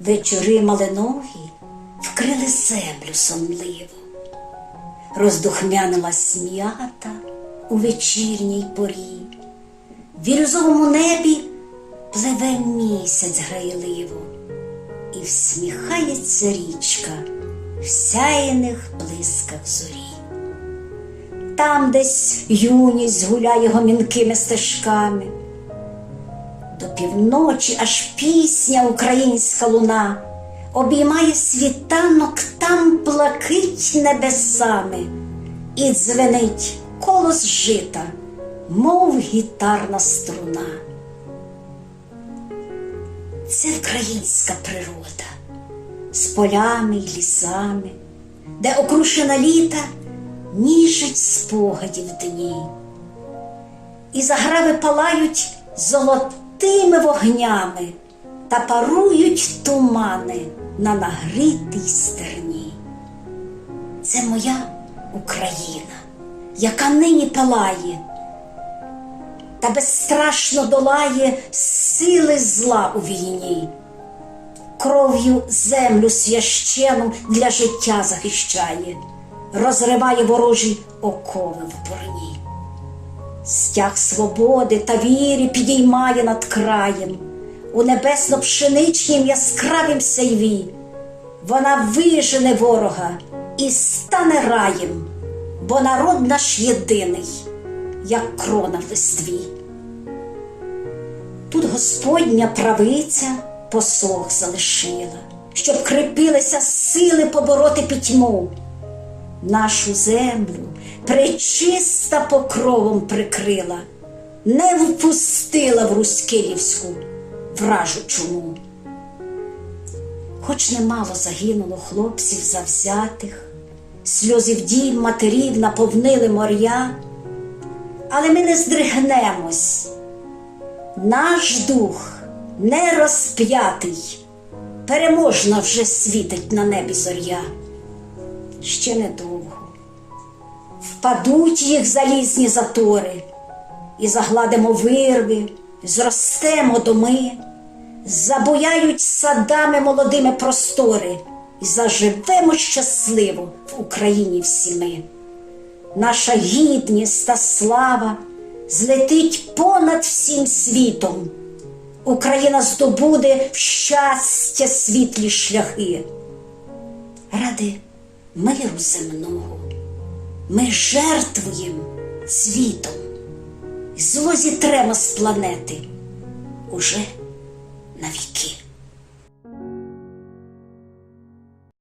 вечори малинові вкрили землю сонливо, роздухмянилась м'ята у вечірній порі, в бірюзовому небі пливе місяць грайливо, і всміхається річка в сяєних блисках зорі. Там десь юність гуляє гомінкими стежками. До півночі аж пісня українська луна обіймає світанок там блакить небесами, і дзвенить колос жита, мов гітарна струна. Це українська природа з полями й лісами, де окрушена літа ніжить спогадів дні, і заграви палають золотими вогнями та парують тумани на нагрітій стерні. Це моя Україна, яка нині палає та безстрашно долає сили зла у війні, кров'ю землю священу для життя захищає, розриває ворожі окови в борні. Стяг свободи та віри підіймає над краєм, у небесно-пшеничнім яскравім сяйві. Вона вижене ворога і стане раєм, бо народ наш єдиний, як крона в листві. Тут Господня правиця посох залишила, щоб крепилися сили побороти пітьму. Нашу землю пречиста покровом прикрила, не впустила в Руськилівську вражу чуму. Хоч немало загинуло хлопців завзятих, сльози вдів матерів наповнили моря, але ми не здригнемось. Наш дух не розп'ятий, переможно вже світить на небі зоря. Ще недовго впадуть їх залізні затори, і загладимо вирви, зростемо доми, забуяють садами молодими простори, і заживемо щасливо в Україні всі ми. Наша гідність та слава злетить понад всім світом. Україна здобуде в щастя світлі шляхи. Ради миру земного ми жертвуємо світом, зло зітремо з планети уже навіки.